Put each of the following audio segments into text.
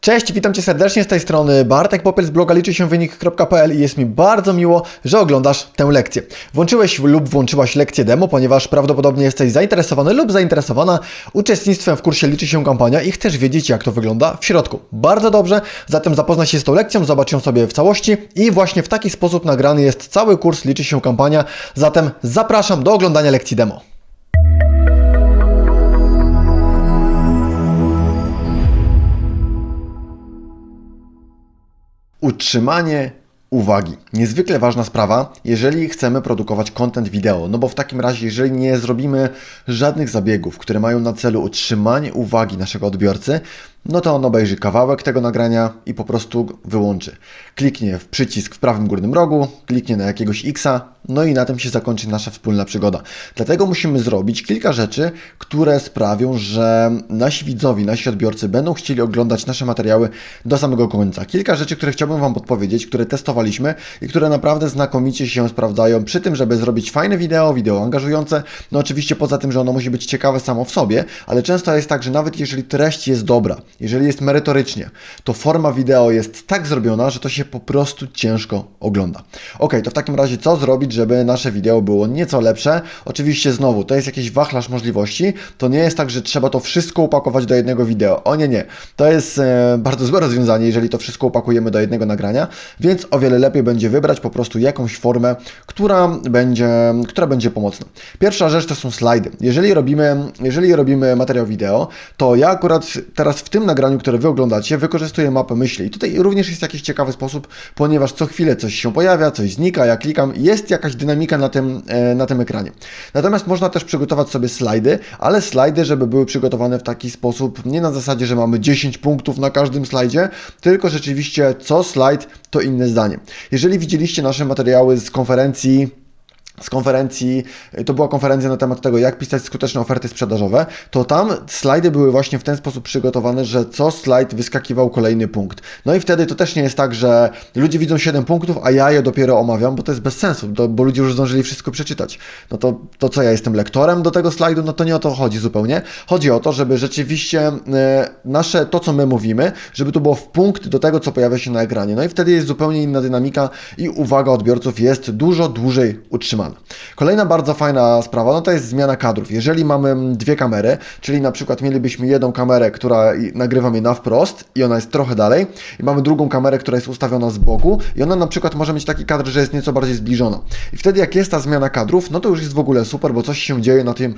Cześć, witam Cię serdecznie z tej strony Bartek Popiel z bloga liczy się wynik.pl i jest mi bardzo miło, że oglądasz tę lekcję. Włączyłeś lub włączyłaś lekcję demo, ponieważ prawdopodobnie jesteś zainteresowany lub zainteresowana uczestnictwem w kursie Liczy się kampania i chcesz wiedzieć jak to wygląda w środku. Bardzo dobrze, zatem zapoznaj się z tą lekcją, zobacz ją sobie w całości i właśnie w taki sposób nagrany jest cały kurs Liczy się kampania, zatem zapraszam do oglądania lekcji demo. Utrzymanie uwagi. Niezwykle ważna sprawa, jeżeli chcemy produkować content wideo, no bo w takim razie, jeżeli nie zrobimy żadnych zabiegów, które mają na celu utrzymanie uwagi naszego odbiorcy, no to on obejrzy kawałek tego nagrania i po prostu wyłączy. Kliknie w przycisk w prawym górnym rogu, kliknie na jakiegoś Xa, no i na tym się zakończy nasza wspólna przygoda. Dlatego musimy zrobić kilka rzeczy, które sprawią, że nasi widzowie, nasi odbiorcy będą chcieli oglądać nasze materiały do samego końca. Kilka rzeczy, które chciałbym Wam podpowiedzieć, które testowaliśmy i które naprawdę znakomicie się sprawdzają przy tym, żeby zrobić fajne wideo, wideo angażujące. No oczywiście poza tym, że ono musi być ciekawe samo w sobie, ale często jest tak, że nawet jeżeli treść jest dobra, jeżeli jest merytorycznie, to forma wideo jest tak zrobiona, że to się po prostu ciężko ogląda. Ok, to w takim razie co zrobić, żeby nasze wideo było nieco lepsze? Oczywiście znowu, to jest jakiś wachlarz możliwości. To nie jest tak, że trzeba to wszystko upakować do jednego wideo. O nie, nie. To jest e, bardzo złe rozwiązanie, jeżeli to wszystko upakujemy do jednego nagrania, więc o wiele lepiej będzie wybrać po prostu jakąś formę, która będzie, która będzie pomocna. Pierwsza rzecz to są slajdy. Jeżeli robimy, jeżeli robimy materiał wideo, to ja akurat teraz w tym nagraniu, które Wy oglądacie, wykorzystuję mapę myśli. I tutaj również jest jakiś ciekawy sposób, ponieważ co chwilę coś się pojawia, coś znika, ja klikam, jest jakaś dynamika na tym, e, na tym ekranie. Natomiast można też przygotować sobie slajdy, ale slajdy, żeby były przygotowane w taki sposób, nie na zasadzie, że mamy 10 punktów na każdym slajdzie, tylko rzeczywiście co slajd to inne zdanie. Jeżeli widzieliście nasze materiały z konferencji, z konferencji, to była konferencja na temat tego, jak pisać skuteczne oferty sprzedażowe, to tam slajdy były właśnie w ten sposób przygotowane, że co slajd wyskakiwał kolejny punkt. No i wtedy to też nie jest tak, że ludzie widzą 7 punktów, a ja je dopiero omawiam, bo to jest bez sensu, bo ludzie już zdążyli wszystko przeczytać. No to, to co, ja jestem lektorem do tego slajdu? No to nie o to chodzi zupełnie. Chodzi o to, żeby rzeczywiście e, nasze, to co my mówimy, żeby to było w punkt do tego, co pojawia się na ekranie. No i wtedy jest zupełnie inna dynamika i uwaga odbiorców jest dużo dłużej utrzymana. Kolejna bardzo fajna sprawa, no to jest zmiana kadrów. Jeżeli mamy dwie kamery, czyli na przykład mielibyśmy jedną kamerę, która nagrywa mnie na wprost i ona jest trochę dalej i mamy drugą kamerę, która jest ustawiona z boku i ona na przykład może mieć taki kadr, że jest nieco bardziej zbliżona. I wtedy jak jest ta zmiana kadrów, no to już jest w ogóle super, bo coś się dzieje na tym,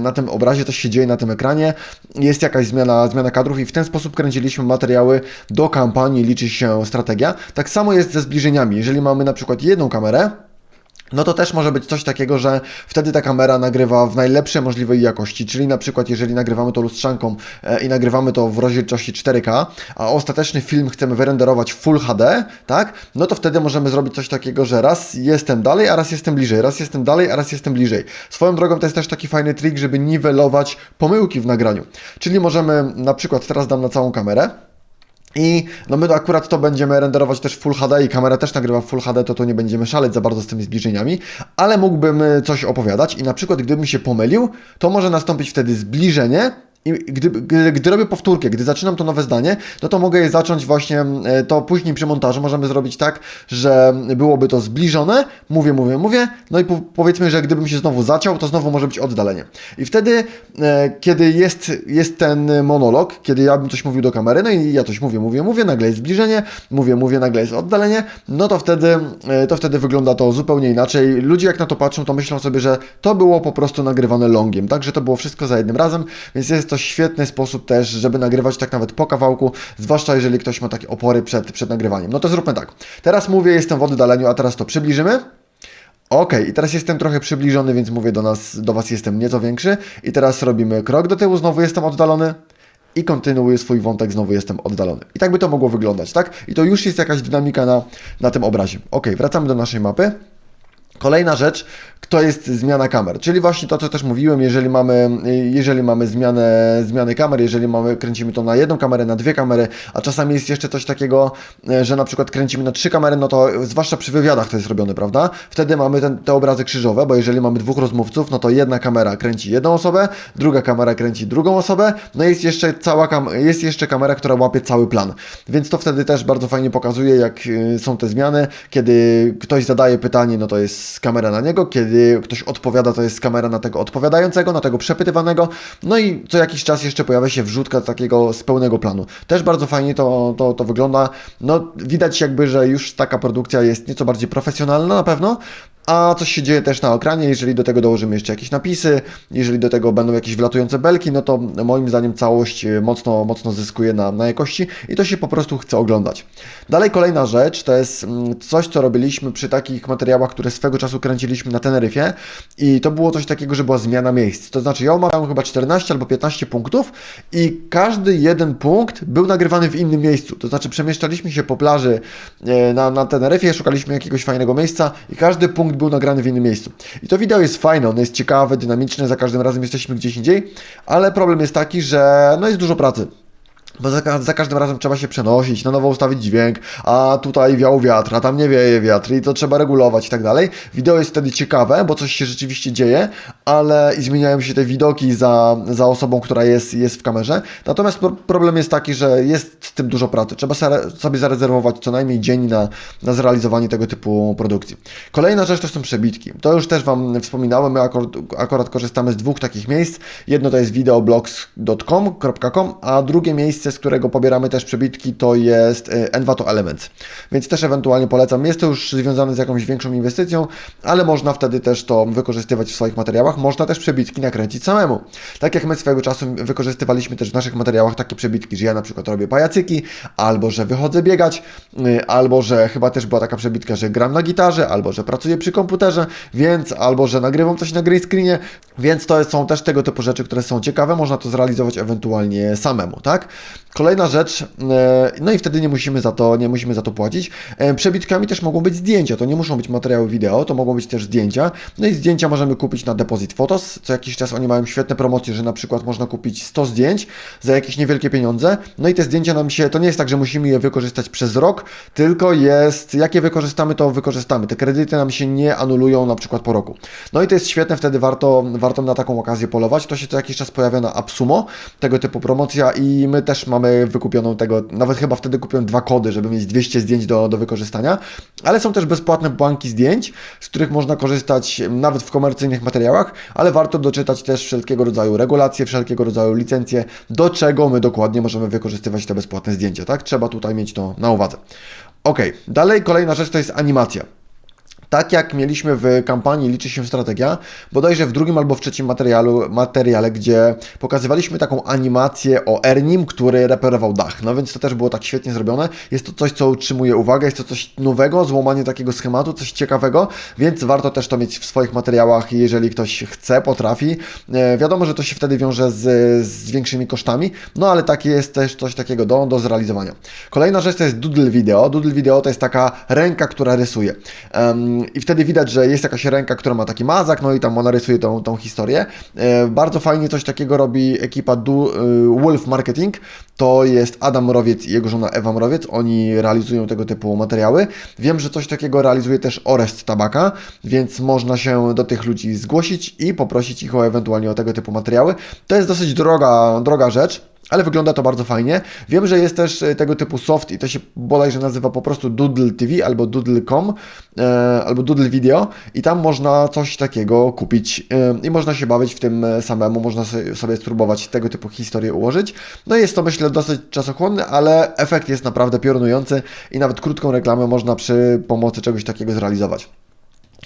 na tym obrazie, coś się dzieje na tym ekranie, jest jakaś zmiana, zmiana kadrów i w ten sposób kręciliśmy materiały do kampanii, liczy się strategia. Tak samo jest ze zbliżeniami. Jeżeli mamy na przykład jedną kamerę, no to też może być coś takiego, że wtedy ta kamera nagrywa w najlepszej możliwej jakości, czyli na przykład jeżeli nagrywamy to lustrzanką e, i nagrywamy to w rozdzielczości 4K, a ostateczny film chcemy wyrenderować w Full HD, tak? No to wtedy możemy zrobić coś takiego, że raz jestem dalej, a raz jestem bliżej, raz jestem dalej, a raz jestem bliżej. Swoją drogą to jest też taki fajny trik, żeby niwelować pomyłki w nagraniu. Czyli możemy na przykład teraz dam na całą kamerę, i no my akurat to będziemy renderować też w Full HD i kamera też nagrywa w Full HD, to tu nie będziemy szaleć za bardzo z tymi zbliżeniami, ale mógłbym y, coś opowiadać i na przykład gdybym się pomylił, to może nastąpić wtedy zbliżenie i gdy, gdy, gdy robię powtórkę, gdy zaczynam to nowe zdanie, no to mogę je zacząć właśnie, e, to później przy montażu możemy zrobić tak, że byłoby to zbliżone, mówię, mówię, mówię, no i po, powiedzmy, że gdybym się znowu zaciął, to znowu może być oddalenie. I wtedy, e, kiedy jest, jest ten monolog, kiedy ja bym coś mówił do kamery, no i ja coś mówię, mówię, mówię, nagle jest zbliżenie, mówię, mówię, nagle jest oddalenie, no to wtedy, e, to wtedy wygląda to zupełnie inaczej. Ludzie jak na to patrzą, to myślą sobie, że to było po prostu nagrywane longiem, tak, że to było wszystko za jednym razem, więc jest to świetny sposób też, żeby nagrywać tak nawet po kawałku, zwłaszcza jeżeli ktoś ma takie opory przed, przed nagrywaniem. No to zróbmy tak. Teraz mówię, jestem w oddaleniu, a teraz to przybliżymy. Ok, i teraz jestem trochę przybliżony, więc mówię do nas, do Was jestem nieco większy. I teraz robimy krok do tyłu, znowu jestem oddalony. I kontynuuję swój wątek, znowu jestem oddalony. I tak by to mogło wyglądać, tak? I to już jest jakaś dynamika na, na tym obrazie. Ok, wracamy do naszej mapy. Kolejna rzecz, to jest zmiana kamer, czyli właśnie to, co też mówiłem, jeżeli mamy, jeżeli mamy zmianę, zmiany kamer, jeżeli mamy, kręcimy to na jedną kamerę, na dwie kamery, a czasami jest jeszcze coś takiego, że na przykład kręcimy na trzy kamery, no to zwłaszcza przy wywiadach to jest robione, prawda? Wtedy mamy ten, te obrazy krzyżowe, bo jeżeli mamy dwóch rozmówców, no to jedna kamera kręci jedną osobę, druga kamera kręci drugą osobę, no jest jeszcze cała kam jest jeszcze kamera, która łapie cały plan. Więc to wtedy też bardzo fajnie pokazuje, jak y, są te zmiany, kiedy ktoś zadaje pytanie, no to jest kamera na niego, kiedy ktoś odpowiada, to jest kamera na tego odpowiadającego, na tego przepytywanego, no i co jakiś czas jeszcze pojawia się wrzutka takiego z pełnego planu. Też bardzo fajnie to, to, to wygląda. No widać jakby, że już taka produkcja jest nieco bardziej profesjonalna na pewno, a coś się dzieje też na ekranie, jeżeli do tego dołożymy jeszcze jakieś napisy, jeżeli do tego będą jakieś wlatujące belki, no to moim zdaniem całość e, mocno, mocno zyskuje na, na jakości i to się po prostu chce oglądać. Dalej kolejna rzecz, to jest mm, coś, co robiliśmy przy takich materiałach, które swego czasu kręciliśmy na Teneryfie i to było coś takiego, że była zmiana miejsc. To znaczy ja omawiałem chyba 14 albo 15 punktów i każdy jeden punkt był nagrywany w innym miejscu. To znaczy przemieszczaliśmy się po plaży e, na, na Teneryfie, szukaliśmy jakiegoś fajnego miejsca i każdy punkt był nagrany w innym miejscu. I to wideo jest fajne, ono jest ciekawe, dynamiczne, za każdym razem jesteśmy gdzieś indziej, ale problem jest taki, że no jest dużo pracy. Bo za, za, każdym razem trzeba się przenosić, na nowo ustawić dźwięk, a tutaj wiał wiatr, a tam nie wieje wiatr i to trzeba regulować i tak dalej. Wideo jest wtedy ciekawe, bo coś się rzeczywiście dzieje, ale i zmieniają się te widoki za, za osobą, która jest, jest w kamerze. Natomiast problem jest taki, że jest z tym dużo pracy. Trzeba sobie zarezerwować co najmniej dzień na, na zrealizowanie tego typu produkcji. Kolejna rzecz to są przebitki. To już też Wam wspominałem, my akurat, akurat korzystamy z dwóch takich miejsc. Jedno to jest videoblogs.com, a drugie miejsce z którego pobieramy też przebitki, to jest e, Envato Elements. Więc też ewentualnie polecam. Jest to już związane z jakąś większą inwestycją, ale można wtedy też to wykorzystywać w swoich materiałach. Można też przebitki nakręcić samemu. Tak jak my swego czasu wykorzystywaliśmy też w naszych materiałach takie przebitki, że ja na przykład robię pajacyki, albo że wychodzę biegać, y, albo że chyba też była taka przebitka, że gram na gitarze, albo że pracuję przy komputerze, więc albo że nagrywam coś na green screenie, więc to są też tego typu rzeczy, które są ciekawe, można to zrealizować ewentualnie samemu, tak? Kolejna rzecz, e, no i wtedy nie musimy za to, nie musimy za to płacić. E, przebitkami też mogą być zdjęcia, to nie muszą być materiały wideo, to mogą być też zdjęcia. No i zdjęcia możemy kupić na Deposit Photos. Co jakiś czas oni mają świetne promocje, że na przykład można kupić 100 zdjęć za jakieś niewielkie pieniądze. No i te zdjęcia nam się, to nie jest tak, że musimy je wykorzystać przez rok, tylko jest, jak je wykorzystamy, to wykorzystamy. Te kredyty nam się nie anulują na przykład po roku. No i to jest świetne, wtedy warto, warto na taką okazję polować. To się co jakiś czas pojawia na Absumo, tego typu promocja i my też mamy wykupioną tego, nawet chyba wtedy kupiłem dwa kody, żeby mieć 200 zdjęć do, do wykorzystania, ale są też bezpłatne banki zdjęć, z których można korzystać nawet w komercyjnych materiałach, ale warto doczytać też wszelkiego rodzaju regulacje, wszelkiego rodzaju licencje, do czego my dokładnie możemy wykorzystywać te bezpłatne zdjęcia, tak? Trzeba tutaj mieć to na uwadze. Ok, dalej kolejna rzecz to jest animacja. Tak jak mieliśmy w kampanii Liczy się strategia, bodajże w drugim albo w trzecim materialu, materiale, gdzie pokazywaliśmy taką animację o Ernim, który reperował dach. No więc to też było tak świetnie zrobione. Jest to coś, co utrzymuje uwagę, jest to coś nowego, złamanie takiego schematu, coś ciekawego, więc warto też to mieć w swoich materiałach, jeżeli ktoś chce, potrafi. E, wiadomo, że to się wtedy wiąże z, z większymi kosztami, no ale takie jest też coś takiego do, do zrealizowania. Kolejna rzecz to jest doodle video. Doodle video to jest taka ręka, która rysuje. Um, i wtedy widać, że jest jakaś ręka, która ma taki mazak, no i tam ona rysuje tą, tą historię. E, bardzo fajnie coś takiego robi ekipa du, e, Wolf Marketing. To jest Adam Mrowiec i jego żona Ewa Mrowiec. Oni realizują tego typu materiały. Wiem, że coś takiego realizuje też Orest Tabaka, więc można się do tych ludzi zgłosić i poprosić ich o ewentualnie o tego typu materiały. To jest dosyć droga, droga rzecz ale wygląda to bardzo fajnie. Wiem, że jest też e, tego typu soft i to się bodajże nazywa po prostu Doodle TV albo Doodle.com e, albo Doodle Video i tam można coś takiego kupić e, i można się bawić w tym e, samemu, można sobie spróbować tego typu historię ułożyć. No jest to myślę dosyć czasochłonne, ale efekt jest naprawdę piorunujący i nawet krótką reklamę można przy pomocy czegoś takiego zrealizować.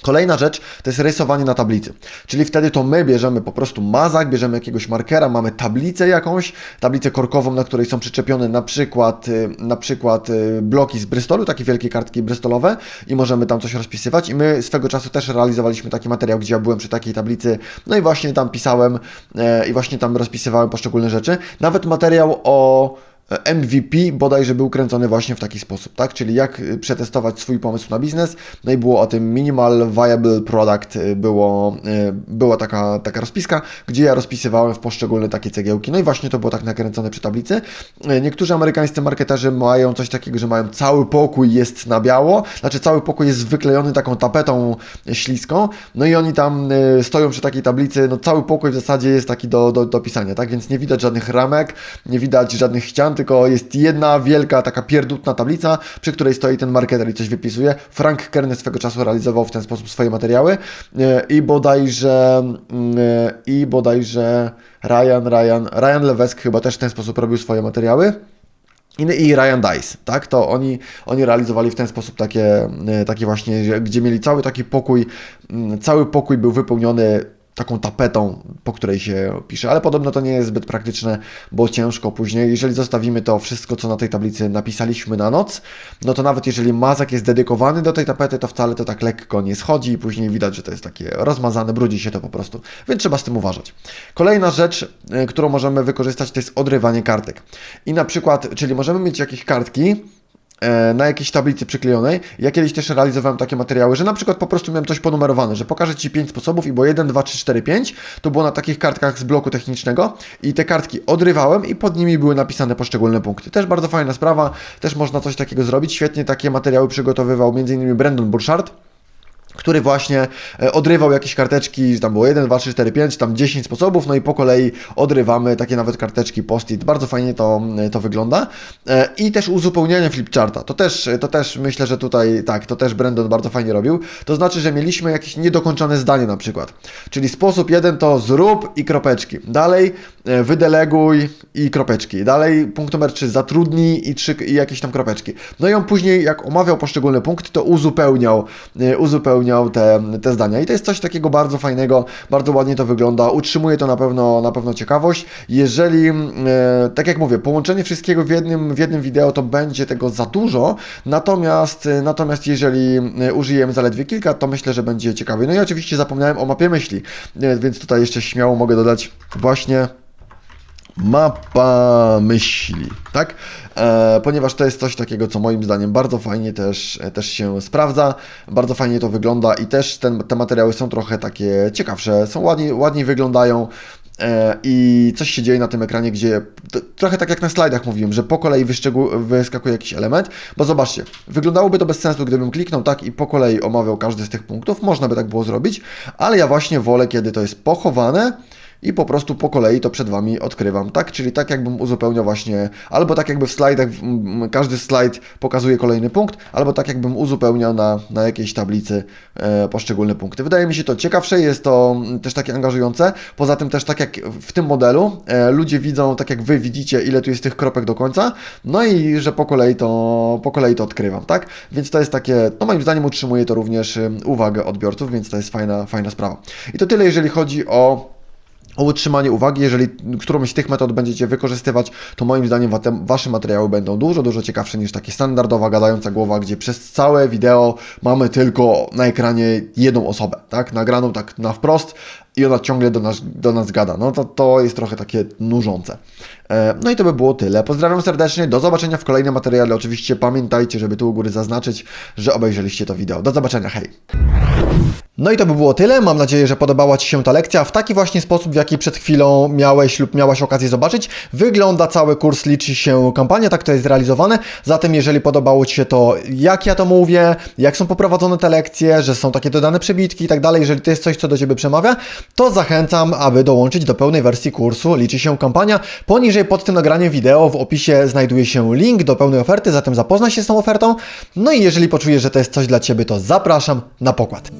Kolejna rzecz to jest rysowanie na tablicy. Czyli wtedy to my bierzemy po prostu mazak, bierzemy jakiegoś markera, mamy tablicę jakąś, tablicę korkową, na której są przyczepione na przykład, y, na przykład y, bloki z Bristolu, takie wielkie kartki bristolowe i możemy tam coś rozpisywać. I my swego czasu też realizowaliśmy taki materiał, gdzie ja byłem przy takiej tablicy, no i właśnie tam pisałem e, i właśnie tam rozpisywałem poszczególne rzeczy. Nawet materiał o MVP bodajże był kręcony właśnie w taki sposób, tak? Czyli jak y, przetestować swój pomysł na biznes. No i było o tym Minimal Viable Product, y, było, y, była taka, taka rozpiska, gdzie ja rozpisywałem w poszczególne takie cegiełki. No i właśnie to było tak nakręcone przy tablicy. Y, Niektórzy amerykańscy marketerzy mają coś takiego, że mają cały pokój jest na biało, znaczy cały pokój jest wyklejony taką tapetą śliską, no i oni tam stoją przy takiej tablicy, no cały pokój w zasadzie jest taki do, do, do pisania, tak? Więc nie widać żadnych ramek, nie widać żadnych ścian, tylko jest jedna wielka taka pierdutna tablica, przy której stoi ten marketer i coś wypisuje. Frank Kerney swego czasu realizował w ten sposób swoje materiały y, i bodajże y, i bodajże Ryan, Ryan, Ryan Levesque chyba też w ten sposób robił swoje materiały. I, Ryan Dice, tak? To oni, oni realizowali w ten sposób takie, e, takie właśnie, gdzie mieli cały taki pokój, mm, cały pokój był wypełniony taką tapetą, po której się pisze, ale podobno to nie jest zbyt praktyczne, bo ciężko później. Jeżeli zostawimy to wszystko, co na tej tablicy napisaliśmy na noc, no to nawet jeżeli mazak jest dedykowany do tej tapety, to wcale to tak lekko nie schodzi i później widać, że to jest takie rozmazane, brudzi się to po prostu, więc trzeba z tym uważać. Kolejna rzecz, e, którą możemy wykorzystać, to jest odrywanie kartek. I na przykład, czyli możemy mieć jakieś kartki, na jakiejś tablicy przyklejonej. Ja kiedyś też realizowałem takie materiały, że na przykład po prostu miałem coś ponumerowane, że pokażę Ci 5 sposobów i było 1, 2, 3, 4, 5. To było na takich kartkach z bloku technicznego i te kartki odrywałem i pod nimi były napisane poszczególne punkty. Też bardzo fajna sprawa, też można coś takiego zrobić. Świetnie takie materiały przygotowywał m.in. Brandon Burchard który właśnie e, odrywał jakieś karteczki, tam było 1, 2, 3, 4, 5, tam 10 sposobów, no i po kolei odrywamy takie nawet karteczki post-it. Bardzo fajnie to, e, to wygląda. E, I też uzupełnianie flipcharta. To też, to też myślę, że tutaj tak, to też Brandon bardzo fajnie robił. To znaczy, że mieliśmy jakieś niedokończone zdanie na przykład. Czyli sposób jeden to zrób i kropeczki. Dalej wydeleguj i kropeczki. Dalej punkt numer 3 zatrudnij i, trzy, i jakieś tam kropeczki. No i on później, jak omawiał poszczególne punkty, to uzupełniał, e, uzupełniał te, te zdania. I to jest coś takiego bardzo fajnego, bardzo ładnie to wygląda. Utrzymuje to na pewno, na pewno ciekawość. Jeżeli, e, tak jak mówię, połączenie wszystkiego w jednym, w jednym wideo, to będzie tego za dużo. Natomiast, e, natomiast jeżeli e, użyjemy zaledwie kilka, to myślę, że będzie ciekawie. No i oczywiście zapomniałem o mapie myśli, więc tutaj jeszcze śmiało mogę dodać właśnie mapa myśli, tak? E, ponieważ to jest coś takiego, co moim zdaniem bardzo fajnie też, e, też się sprawdza, bardzo fajnie to wygląda i też ten, te materiały są trochę takie ciekawsze, są ładniej, ładniej wyglądają. E, I coś się dzieje na tym ekranie, gdzie trochę tak jak na slajdach mówiłem, że po kolei wyskakuje jakiś element, bo zobaczcie, wyglądałoby to bez sensu, gdybym kliknął tak i po kolei omawiał każdy z tych punktów, można by tak było zrobić, ale ja właśnie wolę, kiedy to jest pochowane, i po prostu po kolei to przed Wami odkrywam, tak? Czyli tak jakbym uzupełniał właśnie, albo tak jakby w slajdach, każdy slajd pokazuje kolejny punkt, albo tak jakbym uzupełniał na, na jakiejś tablicy e, poszczególne punkty. Wydaje mi się to ciekawsze, jest to też takie angażujące, poza tym też tak jak w tym modelu, e, ludzie widzą, tak jak Wy widzicie, ile tu jest tych kropek do końca, no i że po kolei to, po kolei to odkrywam, tak? Więc to jest takie, no moim zdaniem utrzymuje to również e, uwagę odbiorców, więc to jest fajna, fajna sprawa. I to tyle, jeżeli chodzi o o utrzymanie uwagi. Jeżeli którąś z tych metod będziecie wykorzystywać, to moim zdaniem Wasze materiały będą dużo, dużo ciekawsze niż takie standardowa, gadająca głowa, gdzie przez całe wideo mamy tylko na ekranie jedną osobę, tak? Nagraną tak na wprost i ona ciągle do nas, do nas gada. No to, to jest trochę takie nużące. E, No i to by było tyle. Pozdrawiam serdecznie, do zobaczenia w kolejnym materiale. Oczywiście pamiętajcie, żeby tu u góry zaznaczyć, że obejrzeliście to wideo. Do zobaczenia, hej! No i to by było tyle. Mam nadzieję, że podobała Ci się ta lekcja. W taki właśnie sposób, w jaki przed chwilą miałeś lub miałaś okazję zobaczyć, wygląda cały kurs, liczy się kampania, tak to jest zrealizowane. Zatem, jeżeli podobało Ci się to, jak ja to mówię, jak są poprowadzone te lekcje, że są takie dodane przebitki i tak dalej, jeżeli to jest coś, co do Ciebie przemawia, to zachęcam, aby dołączyć do pełnej wersji kursu Liczy się kampania. Poniżej pod tym nagraniem wideo w opisie znajduje się link do pełnej oferty, zatem zapoznaj się z tą ofertą. No i jeżeli poczujesz, że to jest coś dla Ciebie, to zapraszam na pokład.